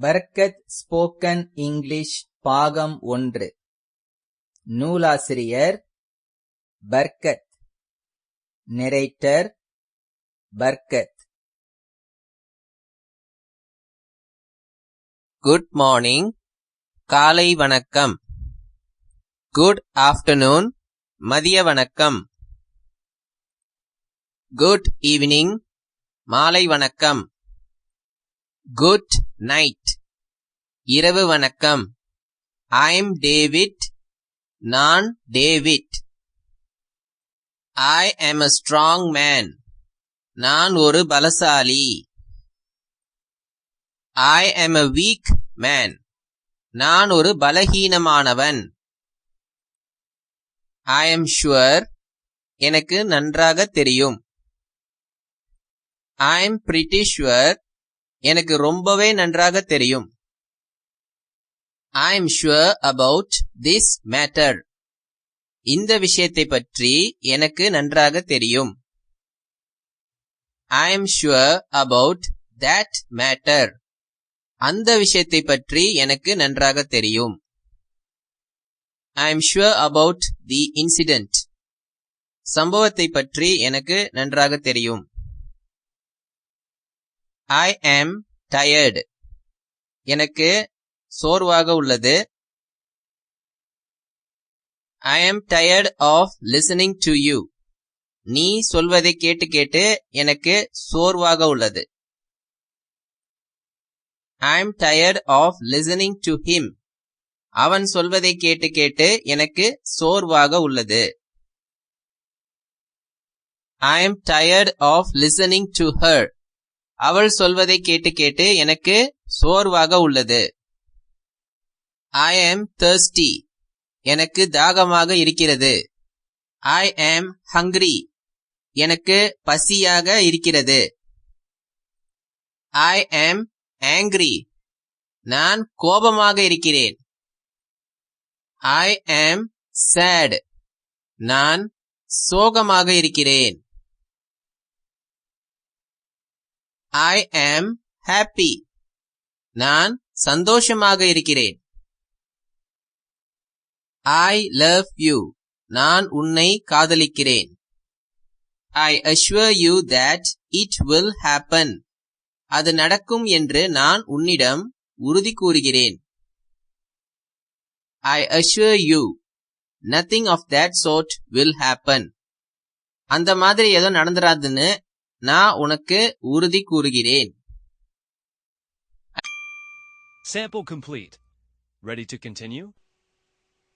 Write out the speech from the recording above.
Barkat spoken English பாகம் ஒன்று. நூலாசிரியர் Barkat narrator Barkat good morning காலை வணக்கம். குட் ஆஃப்டர்நூன் மதிய வணக்கம். குட் ஈவினிங் மாலை வணக்கம். குட் நைட் இரவு வணக்கம். ஐம் டேவிட் நான் David I am a strong man நான் ஒரு பலசாலி. ஐ ஆம் அ வீக் மேன் நான் ஒரு பலகீனமானவன். ஐ ஆம் ஷுவர் எனக்கு நன்றாக தெரியும். ஐ am pretty எனக்கு ரொம்பவே நன்றாக தெரியும். I am sure about this matter இந்த விஷயத்தை பற்றி எனக்கு நன்றாக தெரியும். I am sure about that matter அந்த விஷயத்தை பற்றி எனக்கு நன்றாக தெரியும். I am sure about the incident சம்பவத்தை பற்றி எனக்கு நன்றாக தெரியும். ஐ ஆம் டயர்டு எனக்கு சோர்வாக உள்ளது. I am tired of listening to you நீ சொல்வதை கேட்டு கேட்டு எனக்கு சோர்வாக உள்ளது. I am tired of listening to him அவன் சொல்வதை கேட்டு கேட்டு எனக்கு சோர்வாக உள்ளது. I am tired of listening to her அவள் சொல்வதை கேட்டு கேட்டு எனக்கு சோர்வாக உள்ளது. ஐ ஆம் தர்ஸ்டி எனக்கு தாகமாக இருக்கிறது. ஐ ஆம் ஹங்க்ரி எனக்கு பசியாக இருக்கிறது. ஐ ஆம் ஆங்கிரி நான் கோபமாக இருக்கிறேன். ஐ ஆம் சேட் நான் சோகமாக இருக்கிறேன். ஐ ஆம் ஹாப்பி நான் சந்தோஷமாக இருக்கிறேன். ஐ லவ் யூ நான் உன்னை காதலிக்கிறேன். I assure you that it will happen அது நடக்கும் என்று நான் உன்னிடம் உறுதி கூறுகிறேன். I assure you nothing of that sort will happen அந்த மாதிரி ஏதோ நடந்துராதுன்னு நான் உனக்கு உறுதி கூறுகிறேன் Sample complete. Ready to continue?